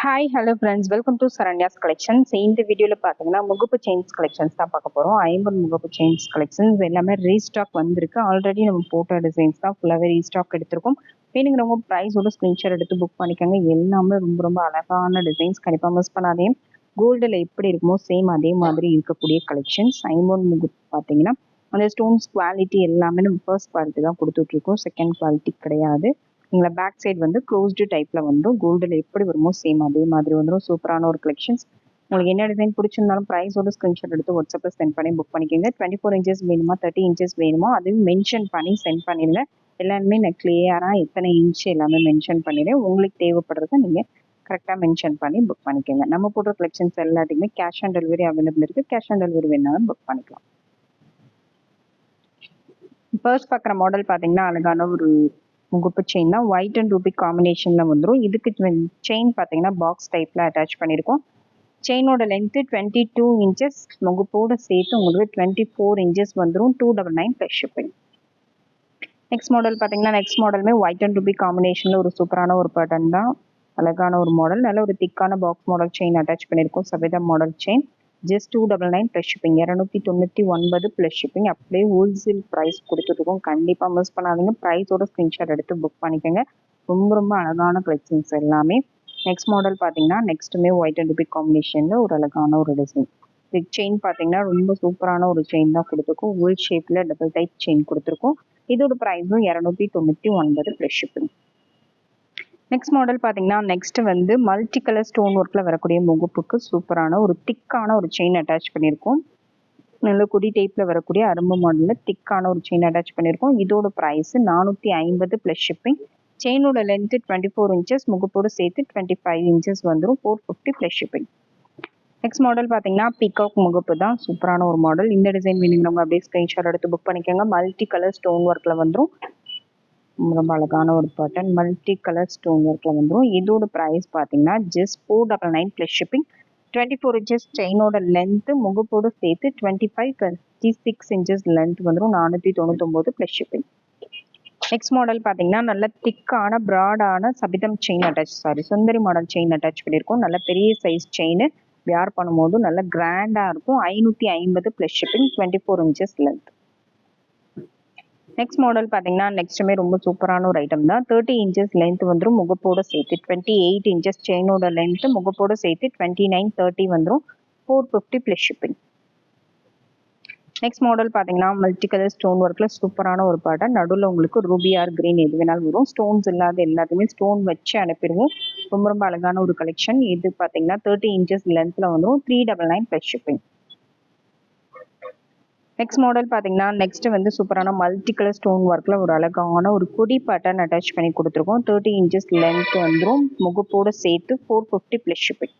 Hi hello friends welcome to Saranya's collections இந்த வீடியோவில் பார்த்தீங்கன்னா முகப்பு செயின்ஸ் கலெக்ஷன்ஸ் தான் பார்க்க போகிறோம் ஐம்பது முகப்பு செயின்ஸ் கலெக்ஷன்ஸ் எல்லாமே ரீஸ்டாக் வந்திருக்கு. ஆல்ரெடி நம்ம போட்ட டிசைன்ஸ் தான் ஃபுல்லாகவே ரீஸ்டாக் எடுத்திருக்கோம். வேணுங்கிறவங்க ப்ரைஸோட ஸ்க்ரீன்ஷாட் எடுத்து புக் பண்ணிக்கோங்க. எல்லாமே ரொம்ப ரொம்ப அழகான டிசைன்ஸ் கண்டிப்பாக மிஸ் பண்ணாதே கோல்டில் எப்படி இருக்குமோ சேம் அதே மாதிரி இருக்கக்கூடிய கலெக்ஷன்ஸ் ஐம்பது முகப்பு பார்த்தீங்கன்னா அந்த ஸ்டோன்ஸ் குவாலிட்டி எல்லாமே நம்ம ஃபர்ஸ்ட் குவாலிட்டி தான் கொடுத்துட்ருக்கோம் செகண்ட் குவாலிட்டி கிடையாது. நீங்களா பேக் சைடு வந்து க்ளோஸ்டு டைப்பில் வந்துடும் கோல்டில் எப்படி வருமோ சேம் அதே மாதிரி வந்துடும் சூப்பரான ஒரு கலெக்ஷன்ஸ் உங்களுக்கு என்ன டிசைன் பிடிச்சிருந்தாலும் ப்ரைஸோட ஸ்க்ரீன்ஷாட் எடுத்து வாட்ஸ்அப்பில் சென்ட் பண்ணி புக் பண்ணிக்கோங்க. டுவெண்ட்டி ஃபோர் இன்ச்சஸ் வேணுமா தேர்ட்டி இன்ச்சஸ் வேணுமோ அதையும் மென்ஷன் பண்ணி சென்ட் பண்ணிடுங்க. எல்லாருமே நான் கிளியராக எத்தனை இன்ச் எல்லாமே மென்ஷன் பண்ணிடுறேன். உங்களுக்கு தேவைப்படுறத நீங்கள் கரெக்டாக மென்ஷன் பண்ணி புக் பண்ணிக்கோங்க. நம்ம போடுற கலெக்ஷன்ஸ் எல்லாத்தையுமே கேஷ் ஆன் டெலிவரி அவைலபிள் இருக்குது கேஷ் ஆன் டெலிவரி வேணாலும் புக் பண்ணிக்கலாம். ஃபர்ஸ்ட் பார்க்குற மாடல் பார்த்தீங்கன்னா அழகான ஒரு முகப்பு செயின் தான் ஒயிட் அண்ட் ரூபி காம்பினேஷனில் வந்துடும் இதுக்கு செயின் பார்த்தீங்கன்னா பாக்ஸ் டைப்பில் அட்டாச் பண்ணியிருக்கோம் செயினோட லென்த்து டுவெண்ட்டி டூ இன்ச்சஸ் முகுப்போடு சேர்த்து உங்களுக்கு டுவெண்ட்டி ஃபோர் இன்ச்சஸ் வந்துடும் two double nine plus shipping next model பார்த்தீங்கன்னா நெக்ஸ்ட் மாடலுமே ஒயிட் அண்ட் ரூபி காம்பினேஷனில் ஒரு சூப்பரான ஒரு பேட்டர்ன் தான். அழகான ஒரு மாடல் நல்ல ஒரு திக்கான பாக்ஸ் மாடல் செயின் அட்டாச் பண்ணியிருக்கோம் Savitha model chain just two double nine plus shipping இரநூத்தி தொண்ணூற்றி ஒன்பது ப்ளஸ் ஷிப்பிங் அப்படியே ஹோல்சேல் ப்ரைஸ் கொடுத்துருக்கோம் கண்டிப்பாக மிஸ் பண்ணாதீங்க. ப்ரைஸோட ஸ்க்ரீன்ஷாட் எடுத்து புக் பண்ணிக்கோங்க. ரொம்ப ரொம்ப அழகான கலெக்ஷன்ஸ் எல்லாமே. நெக்ஸ்ட் மாடல் பார்த்தீங்கன்னா நெக்ஸ்ட்டுமே ஒயிட் அண்ட் பிக் காம்பினேஷனில் ஒரு அழகான ஒரு டிசைன் பிக் செயின் பார்த்தீங்கன்னா ரொம்ப சூப்பரான ஒரு செயின் தான் கொடுத்துருக்கோம். ஓல் ஷேப்பில் டபுள் டைப் செயின் கொடுத்துருக்கோம். இதோட ப்ரைஸும் இரநூத்தி தொண்ணூற்றி ஒன்பது ப்ளஸ் ஷிப்பிங் நெக்ஸ்ட் மாடல் பார்த்தீங்கன்னா நெக்ஸ்ட் வந்து மல்டி கலர் ஸ்டோன் ஒர்க்கில் வரக்கூடிய முகப்புக்கு சூப்பரான ஒரு திக்கான ஒரு செயின் அட்டாச் பண்ணியிருக்கோம். நல்ல குடி டைப்பில் வரக்கூடிய அரும்பு மாடலில் திக்கான ஒரு செயின் அட்டாச் பண்ணியிருக்கோம். இதோட ப்ரைஸ் நானூற்றி ஐம்பது ப்ளஸ் ஷிப்பிங் செயினோட லென்த்து டுவெண்ட்டி ஃபோர் இன்ச்சஸ் முகப்போடு சேர்த்து டுவெண்ட்டி ஃபைவ் இன்ச்சஸ் வந்துடும் four fifty plus shipping next model பார்த்தீங்கன்னா பிகாக் முகப்பு தான். சூப்பரான ஒரு மாடல் இந்த டிசைன் வேணுங்கிறவங்க அப்படியே ஸ்க்ரீன்ஷாட் எடுத்து புக் பண்ணிக்கோங்க. மல்டி கலர் ஸ்டோன் ஒர்க்கில் வந்துடும் ரொம்ப அழகான ஒரு பேட்டர்ன் மல்டி கலர் ஸ்டோன் ஒர்க்கில் வந்துடும் இதோட ப்ரைஸ் பார்த்தீங்கன்னா just four double nine plus shipping twenty four inches செயினோட length முகப்போடு சேர்த்து twenty five twenty six inches length வந்துடும் நானூற்றி தொண்ணூத்தொம்பது ப்ளஸ் ஷிப்பிங் நெக்ஸ்ட் மாடல் பார்த்தீங்கன்னா நல்ல திக்கான ப்ராடான சபிதம் chain attach sorry Sundari model chain attach பண்ணியிருக்கோம் நல்ல பெரிய சைஸ் செயின் வியார் பண்ணும்போது நல்ல கிராண்டாக இருக்கும். ஐநூற்றி ஐம்பது plus shipping twenty four inches length next model பார்த்தீங்கன்னா நெக்ஸ்ட்டுமே ரொம்ப சூப்பரான ஒரு ஐட்டம் தான். தேர்ட்டி இன்ச்சஸ் லென்த் வந்துடும் முகப்போட சேர்த்து டுவெண்ட்டி எயிட் இன்ச்சஸ் செயினோட லென்த் முகப்போட சேர்த்து டுவெண்ட்டி நைன் தேர்ட்டி வந்துடும் four fifty plus shipping next model பார்த்தீங்கன்னா மல்டி கலர் ஸ்டோன் ஒர்க்கில் சூப்பரான ஒரு பேட்டர்ன் நடுவில் உங்களுக்கு ரூபி ஆர் கிரீன் எது வேணாலும் வரும். ஸ்டோன்ஸ் இல்லாத எல்லாத்தையுமே ஸ்டோன் வச்சு அனுப்பிடுவோம் ரொம்ப ரொம்ப அழகான ஒரு கலெக்ஷன் இது பார்த்தீங்கன்னா தேர்ட்டி இன்ச்சஸ் லென்த்தில் வந்துடும் three double nine plus shipping next model பார்த்தீங்கன்னா நெக்ஸ்ட் வந்து சூப்பரான மல்டி கலர் ஸ்டோன் ஒர்க்கில் ஒரு அழகான ஒரு கொடி பேட்டர்ன் அட்டாச் பண்ணி கொடுத்துருக்கோம். தேர்ட்டி இன்ச்சஸ் லென்த் வந்துடும் முகப்போடு சேர்த்து four fifty plus shipping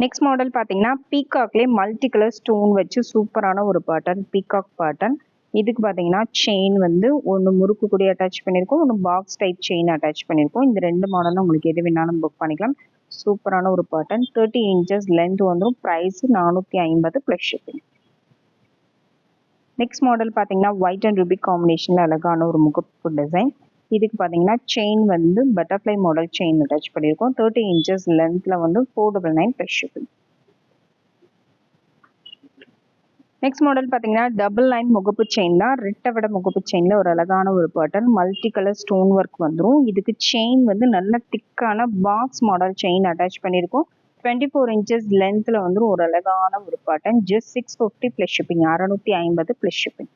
next model பார்த்தீங்கன்னா பீகாக்லேயே மல்டி கலர் ஸ்டோன் வச்சு சூப்பரான ஒரு பேட்டர்ன் பீகாக் பேட்டர்ன் இதுக்கு பார்த்தீங்கன்னா செயின் வந்து ஒன்று முறுக்கு கூடிய அட்டாச் பண்ணியிருக்கோம் ஒன்று பாக்ஸ் டைப் செயின் அட்டாச் பண்ணியிருக்கோம் இந்த ரெண்டு மாடலும் உங்களுக்கு எது வேணாலும் புக் பண்ணிக்கலாம். சூப்பரான ஒரு பேட்டர்ன் தேர்ட்டி இன்ச்சஸ் லென்த் வந்துடும் ப்ரைஸ் நானூற்றி ஐம்பது ப்ளஸ் ஷிப்பிங் நெக்ஸ்ட் மாடல் பார்த்தீங்கன்னா ஒயிட் அண்ட் ரூபிக் காம்பினேஷனில் அழகான ஒரு முகப்பு டிசைன் இதுக்கு பார்த்தீங்கன்னா செயின் வந்து பட்டர்ஃப்ளை மாடல் செயின் அட்டாச் பண்ணியிருக்கோம். தேர்ட்டி இன்ச்சஸ் லென்த்தில் வந்து four double nine plus shipping next model பார்த்தீங்கன்னா டபுள் லைன் முகப்பு செயின் தான். ரெட்டை விட முகப்பு செயினில் ஒரு அழகான ஒரு pattern multi colour stone work வந்துடும் இதுக்கு செயின் வந்து நல்ல திக்கான பாக்ஸ் மாடல் செயின் அட்டாச் பண்ணியிருக்கோம். டுவெண்ட்டி ஃபோர் இன்ச்சஸ் லென்த்தில் வந்து ஒரு அழகான ஒரு pattern just six fifty plus shipping அறநூற்றி ஐம்பது ப்ளஸ் ஷிப்பிங்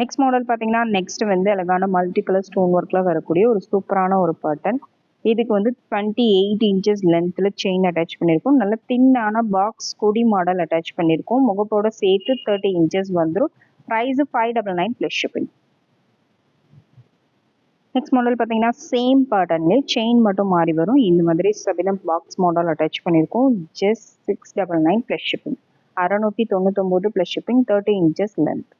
நெக்ஸ்ட் மாடல் பார்த்தீங்கன்னா நெக்ஸ்ட் வந்து அழகான மல்டி கலர் ஸ்டோன் ஒர்க்கில் வரக்கூடிய ஒரு சூப்பரான ஒரு பாட்டன் இதுக்கு வந்து டுவெண்ட்டி எயிட் இன்ச்சஸ் லென்த்தில் செயின் அட்டாச் பண்ணியிருக்கோம் நல்ல தின்னான பாக்ஸ் கொடி மாடல் அட்டாச் பண்ணியிருக்கோம் முகப்போட சேர்த்து தேர்ட்டி இன்ச்சஸ் வந்துடும் price five double nine plus shipping next model பார்த்தீங்கன்னா சேம் பேட்டர்ன்லேயே செயின் மட்டும் மாறி வரும். இந்த மாதிரி சபிலம் பாக்ஸ் மாடல் அட்டாச் பண்ணியிருக்கோம். Just six double nine plus shipping அறநூற்றி தொண்ணூத்தொம்போது plus shipping thirty inches length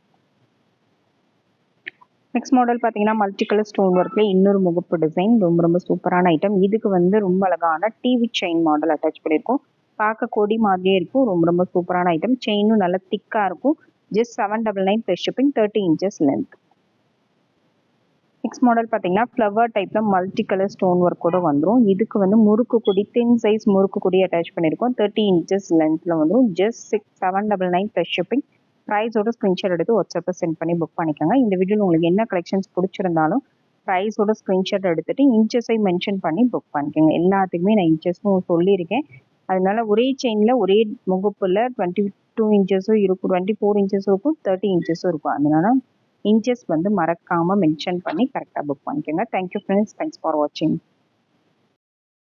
next model பார்த்தீங்கன்னா மல்டி கலர் ஸ்டோன் ஒர்க்கில் இன்னொரு முகப்பு டிசைன் ரொம்ப ரொம்ப சூப்பரான ஐட்டம் இதுக்கு வந்து ரொம்ப அழகான டிவி செயின் மாடல் அட்டாச் பண்ணியிருக்கோம். பார்க்க கொடி மாதிரியே இருக்கும். ரொம்ப ரொம்ப சூப்பரான ஐட்டம் செயினும் நல்லா திக்காக இருக்கும். Just seven double nine plus shipping thirty inches length next model பார்த்தீங்கன்னா ஃப்ளவர் டைப்பில் மல்டி கலர் ஸ்டோன் ஒர்க் கூட வந்துடும் இதுக்கு வந்து முறுக்கு கொடி தின் சைஸ் முறுக்கு கொடி அட்டாச் பண்ணியிருக்கோம் தேர்ட்டி இன்ச்சஸ் லென்த்தில் வந்துடும் just six seven double nine plus shipping ப்ரைஸோட screenshot எடுத்து வாட்ஸ்அப்பில் சென்ட் பண்ணி புக் பண்ணிக்கோங்க. இந்த வீடியோவில் உங்களுக்கு என்ன கலெக்ஷன்ஸ் பிடிச்சிருந்தாலும் ப்ரைஸோட ஸ்க்ரீன்ஷாட் எடுத்துகிட்டு இன்ச்சஸை மென்ஷன் பண்ணி புக் பண்ணிக்கோங்க. எல்லாத்துக்குமே நான் இன்ச்சஸும் சொல்லியிருக்கேன். அதனால ஒரே செயினில் ஒரே முகப்பில் டுவெண்ட்டி டூ இன்ச்சஸும் இருக்கும் டுவெண்ட்டி ஃபோர் இன்ச்சஸும் இருக்கும் தேர்ட்டி இன்ச்சஸும் இருக்கும். அதனால இன்ச்சஸ் வந்து மறக்காமல் மென்ஷன் பண்ணி கரெக்டாக புக் பண்ணிக்கோங்க தேங்க்யூ ஃப்ரெண்ட்ஸ் தேங்க்ஸ் ஃபார் வாட்சிங்